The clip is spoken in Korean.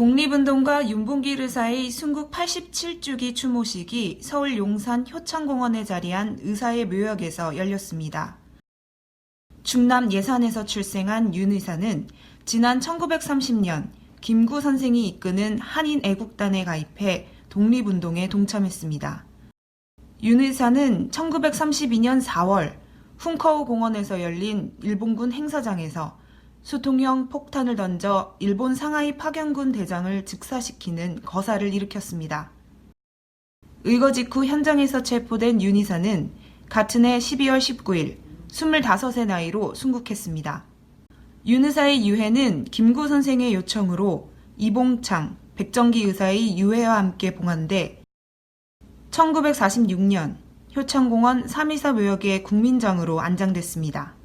독립운동가 윤봉길 의사의 순국 87주기 추모식이 서울 용산 효창공원에 자리한 의사의 묘역에서 열렸습니다. 충남 예산에서 출생한 윤 의사는 지난 1930년 김구 선생이 이끄는 한인 애국단에 가입해 독립운동에 동참했습니다. 윤 의사는 1932년 4월 훈커우 공원에서 열린 일본군 행사장에서 수통형 폭탄을 던져 일본 상하이 파견군 대장을 즉사시키는 거사를 일으켰습니다. 의거 직후 현장에서 체포된 윤 이사는 같은 해 12월 19일 25세 나이로 순국했습니다. 윤 의사의 유해는 김구 선생의 요청으로 이봉창, 백정기 의사의 유해와 함께 봉한돼 1946년 효창공원 3.24 묘역의 국민장으로 안장됐습니다.